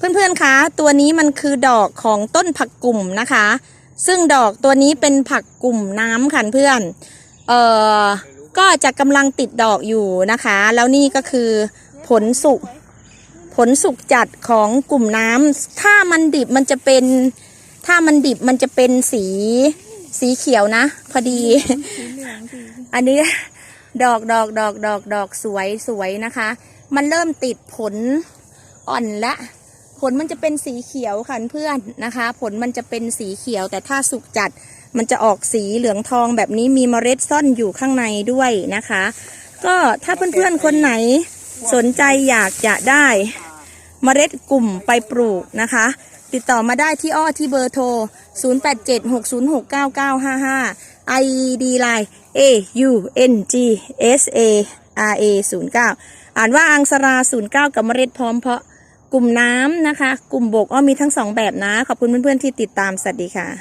เพื่อนๆคะตัวนี้มันคือดอกของต้นผักกุ่มนะคะ ซึ่งดอกตัวนี้เป็นผักกุ่มน้ำค่ะเพื่อนเอ่อก็จะกำลังติดดอกอยู่นะคะ แล้วนี่ก็คือผลสุกผลสุกจัดของกลุ่มน้ำถ้ามันดิบมันจะเป็น ถ้ามันดิบมันจะเป็นสีสีเขียวนะ พอดี อันนี้ดอกดอกดอกดอกดอกสวยสวยนะคะ มันเริ่มติดผลอ่อนละ ผลมันจะเป็นสีเขียวค่ะเพื่อนนะคะ ผลมันจะเป็นสีเขียว แต่ถ้าสุกจัดมันจะออกสีเหลืองทองแบบนี้มีเมล็ดซ่อนอยู่ข้างในด้วยนะคะ ก็ถ้าเพื่อนๆคนไหนสนใจอยากจะได้เมล็ดกลุ่มไปปลูกนะคะ ติดต่อมาได้ที่อ้อที่เบอร์โทร 0876069955 ID line A U N G S A R A 09อ่านว่าอังสรา09 กับเมล็ดพร้อมเพาะ กลุ่มน้ำนะคะ กลุ่มบกอ้อมีทั้งสองแบบนะ ขอบคุณเพื่อนๆที่ติดตาม สวัสดีค่ะ